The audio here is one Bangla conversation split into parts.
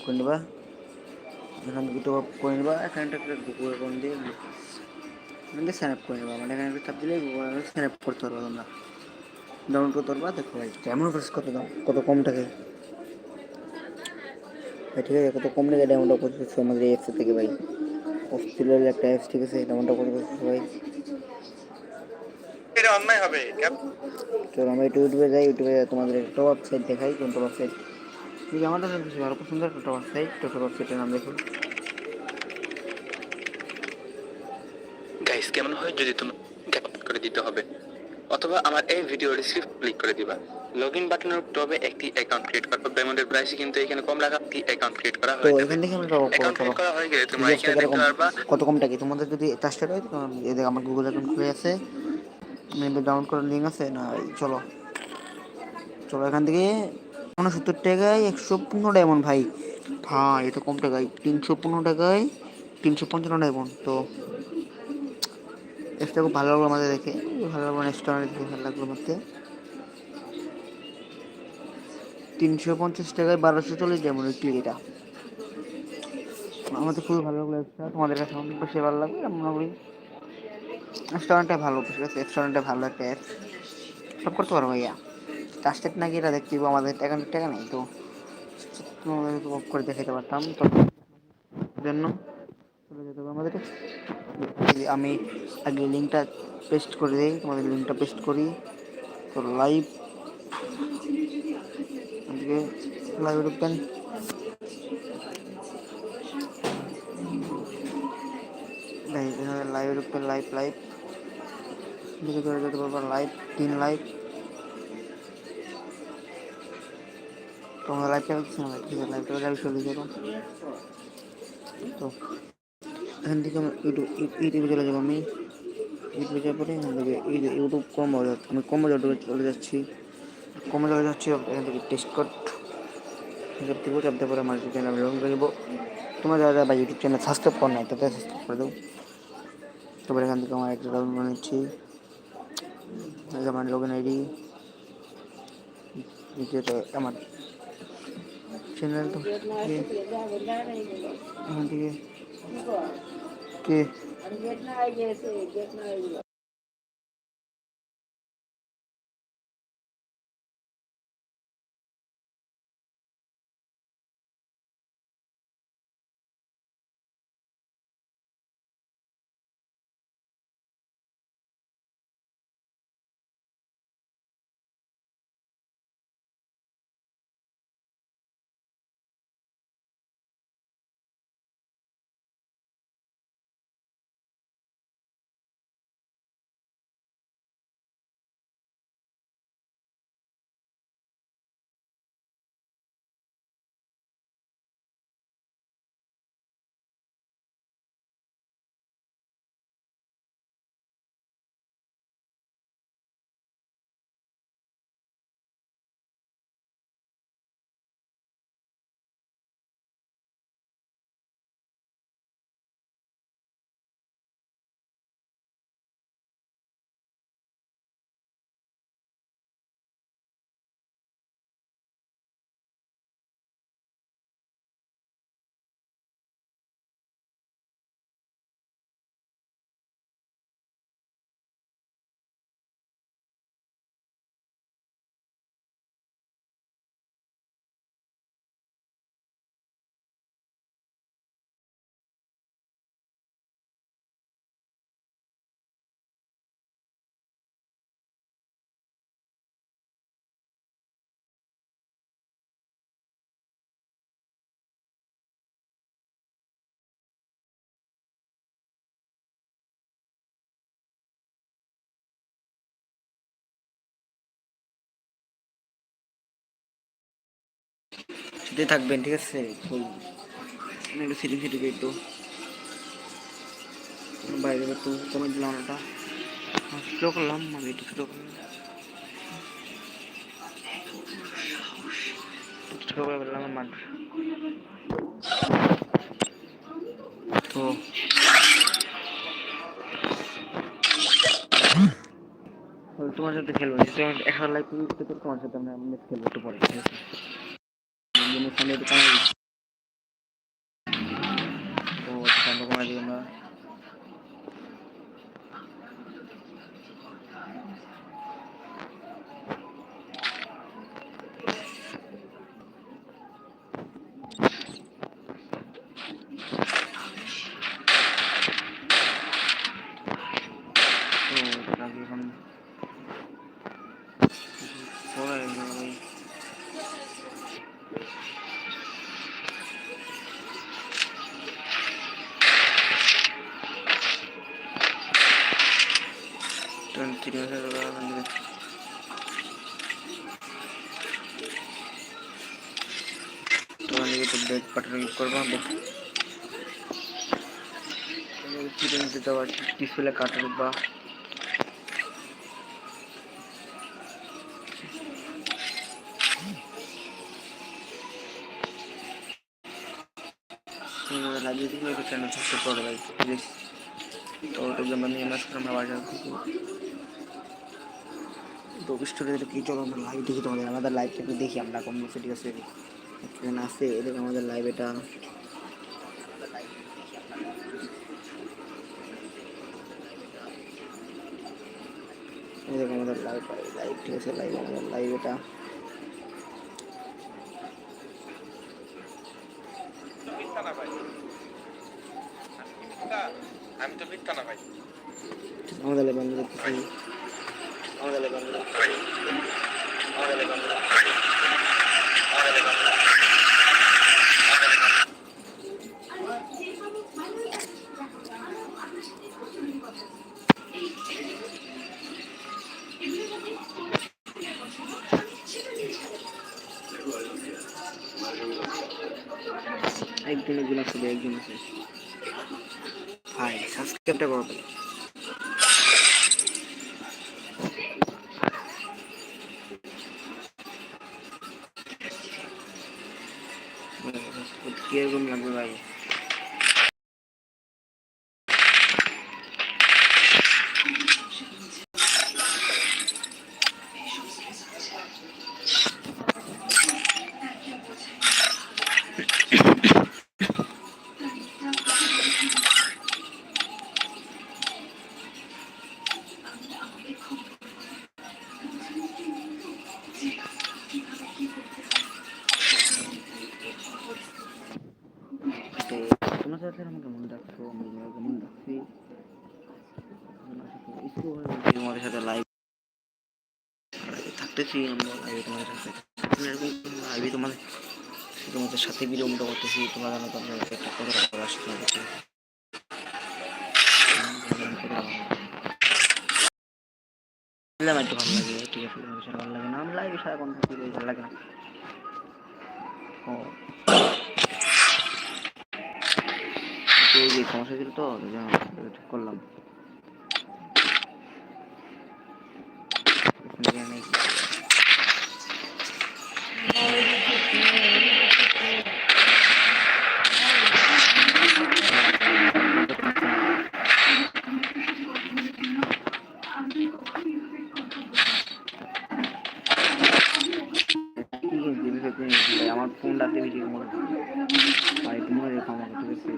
ডাউনলোড করে নেবা এখান থেকে টপ করে নেবা এখানে একটা গুগল অ্যাকাউন্ট দিয়ে এখান থেকে সাইন আপ করে নেবা মানে এখানে একটা চাপ দিলে গুগল অ্যাকাউন্ট সাইন আপ করতে পারবা তোমরা। ডাউনলোড করতে পারবা দেখো ভাই কেমন অফার্স কত দাম কত কম টাকায় ভাই ঠিক আছে কত কম টাকায় ডাউনলোড করতেছে আমাদের এই থেকে ভাই? অস্ট্রেলিয়ার একটা অ্যাপস ঠিক আছে ডাউনলোড করতে ভাই। অন্যায় হবে আমরা একটু ইউটিউবে যাই ইউটিউবে তোমাদের একটা ওয়েবসাইট দেখাই কোন কোনটা ওয়েবসাইট ঠিক আমাদের কাছে ভালো সুন্দর একটা ওয়েবসাইট টোটো ওয়েবসাইটের নাম দেখুন। গাইস কেমন হয় যদি তুমি করে দিতে হবে? অথবা আমার এই ভিডিও রিসিপ্ট ক্লিক করে দিবা। লগ ইন বাটনের টবে একটি অ্যাকাউন্ট ক্রিয়েট করবা ডায়মন্ডের প্রাইস কিন্তু এখানে কম রাখা একটি অ্যাকাউন্ট ক্রিয়েট করা তো হয়ে এখান থেকে আমরা অ্যাকাউন্ট ক্রিয়েট করা হয়ে গেলে তোমরা এখানে দেখতে পারবা। কত কম টাকা তোমাদের যদি টাস্টেড হয় তো এদের আমার গুগল অ্যাকাউন্ট খুলে আছে মেবি ডাউনলোড করার লিঙ্ক আছে না চলো। চলো এখান থেকে উনসত্তর টাকায় একশো পনেরো ডায়মন্ড ভাই। হ্যাঁ এটা কম টাকায়। তিনশো পনেরো টাকায় তিনশো পঞ্চান্ন ডায়মন্ড। তো এক্সট্রা খুব ভালো লাগল আমাদের দেখে। ভালো লাগল এক্সট্রা দেখে, ভালো লাগল আমাদের তিনশো পঞ্চাশ টাকায় বারোশো চল্লিশ ডায়মন্ড একটি এটা। আমাদের খুবই ভালো লাগল এক্সট্রা তোমাদের কাছে অনেক বেশি ভালো লাগবে মনে করি রেস্টুরেন্টটা ভালো ঠিক আছে রেস্টুরেন্টটা ভালো একটা অ্যাপ সব করতে পারব ভাইয়া। ট্রাস্টেড নাকি এটা দেখতে দিব আমাদের, টাকা টাকা নেই তো। অফ করে দেখাতে পারতাম, তো জন্য চলে যেতে হবে আমাদের আমি আগে লিঙ্কটা পেস্ট করে দিই, তোমাদের লিঙ্কটা পেস্ট করি, তো লাইভ এদিকে লাইভ ঢুকবেন। লাইভ লাইভ লাইভ যেতে পারব লাইভ তিন লাইভ তোমরা লাইভটা দেখছ না ঠিক আছে? লাইভ চলে যাব তো, এখান থেকে আমি ইউটিউব, ইউটিউবে চলে যাব আমি। ইউটিউবে যাওয়ার পরে এখান থেকে ইউটিউব কম বাজার আমি কম বাজার চলে যাচ্ছি। কমে চলে যাচ্ছি, এখান থেকে টেস্ট কোড চাপ দিব চাপ দেওয়ার পরে আমার চ্যানেল লগ করে দেবো তোমরা যারা যারা ইউটিউব চ্যানেল সাবস্ক্রাইব কর নাই, তাদের সাবস্ক্রাইব করে দেবো তারপরে এখান থেকে আমার একটা ডাউনলোড করে নিচ্ছি আমার লগ ইন আইডি দ্বিতীয়ত আমার চ্যানেল তো এখান থেকে সাথে থাকবেন, ঠিক আছে? ফুল একটু একটু। বাইরে একটু কমে দিলাম ওটা করলাম আমি একটু করলাম। তোমার সাথে খেলব লাইক তোমার সাথে আমরা খেলব একটু পরে, ঠিক আছে? এখানে দোকানে তো দোকান দোকানে দিই আমরা Thank you. বাটন ক্লিক করব ফিরে নিতে দেওয়া ডিসপ্লে কাটার বা লাগিয়ে দিলে একটু চ্যানেল সাবস্ক্রাইব করে দেয় প্লিজ তো ওটার জন্য আমি এমএস করে আমরা বাজার থেকে তো স্টোরি কি চলো আমরা লাইভ দেখি তোমাদের আমাদের লাইভ থেকে দেখি আমরা কোন বলছে ঠিক আছে। এখানে আছে এদিকে আমাদের লাইভ এটা। এদিকে আমাদের লাইভ লাইভ ঠিক আছে লাইভ আমাদের লাইভ এটা। আমি তো মিথ্যা না ভাই। আমাদের লাইভ আমাদের আমাদের লাইভ আমরা একজন আছে ভাই সাবস্ক্রাইবটা করো ভাই কীরকম লাগবে তোমরা যাদের আমাকে মনে রাখছো আমি তোমাকে মনে রাখছি তোমাদের সাথে লাইভ থাকতেছি, আমরা লাইভে তোমাদের সাথে লাইভে তোমাদের তোমাদের সাথে বিলম্ব করতেছি। তোমরা জানো তো আমরা একটা কথা আসতে হবে একটু ভালো লাগে ভালো লাগে না। আমি লাইভে সারাক্ষণ থাকি, ভালো লাগে না। ও। তো ওই যে সমস্যা ছিল তো ওই জন্য এটা ঠিক করলাম এখানে আমার ফোনটাতে ভিডিও ভাই তোমার ক্ষমা করতে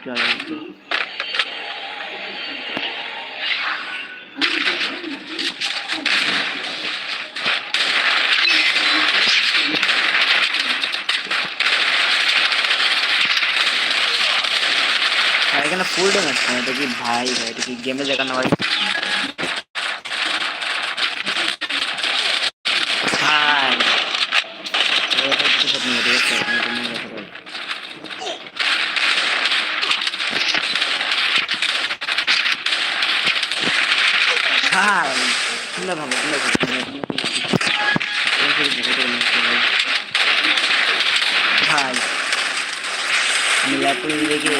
তো চলো আর এখানে ফুল ডে ম্যাচ এটা কি ভাই ভাই এটা কি গেমে জায়গা না ভাই ভাই এটা কিছু সব নিয়ে ঠিক আছে তুমি তো মনে রাখো ভাই ভাই শুনলে ভাই আমি ল্যাপটপ দেখে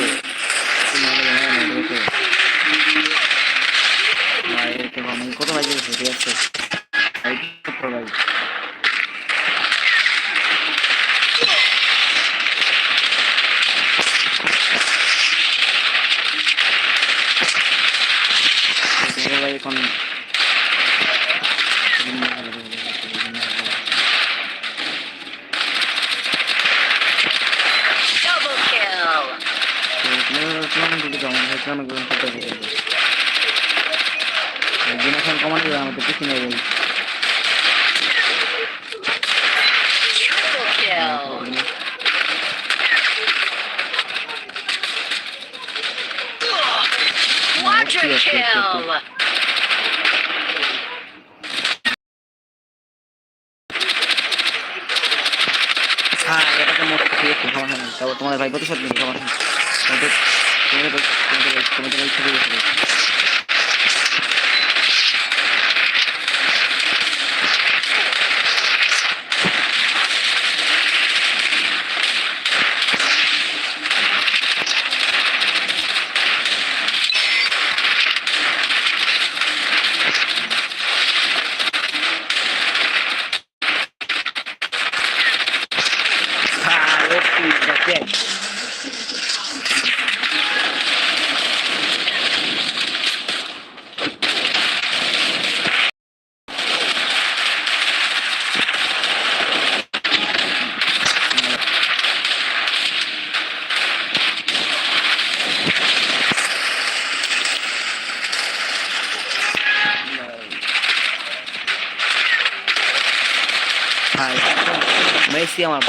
ভাই আমি কত বাজে ঠিক আছে ভাই ভাই এখন Double kill. একজন কমান্ড দিলাম আমাদের পিছনে kill. Quadra kill. হ্যাঁ এটাকে মোট তারপর তোমাদের ভাই প্রতিশোধ নিবে তোমাদের তোমাদের তোমাদের ভাই- তোমাদের ভাই- তোমাদের ভাই ছবি গেছিল Ah, hacíamos.